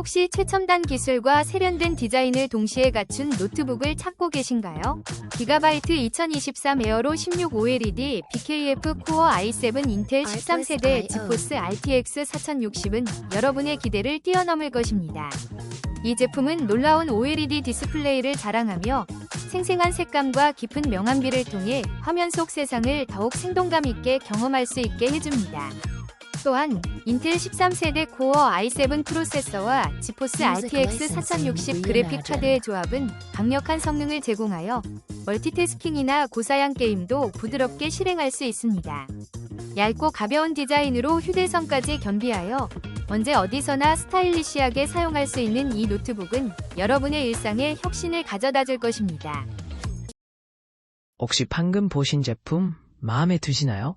혹시 최첨단 기술과 세련된 디자인을 동시에 갖춘 노트북을 찾고 계신가요? 기가바이트 2023 에어로 16 OLED BKF 코어 i7 인텔 13세대 지포스 RTX 4060은 여러분의 기대를 뛰어넘을 것입니다. 이 제품은 놀라운 OLED 디스플레이를 자랑하며 생생한 색감과 깊은 명암비를 통해 화면 속 세상을 더욱 생동감 있게 경험할 수 있게 해줍니다. 또한 인텔 13세대 코어 i7 프로세서와 지포스 RTX 4060 그래픽 카드의 조합은 강력한 성능을 제공하여 멀티태스킹이나 고사양 게임도 부드럽게 실행할 수 있습니다. 얇고 가벼운 디자인으로 휴대성까지 겸비하여 언제 어디서나 스타일리시하게 사용할 수 있는 이 노트북은 여러분의 일상에 혁신을 가져다 줄 것입니다. 혹시 방금 보신 제품 마음에 드시나요?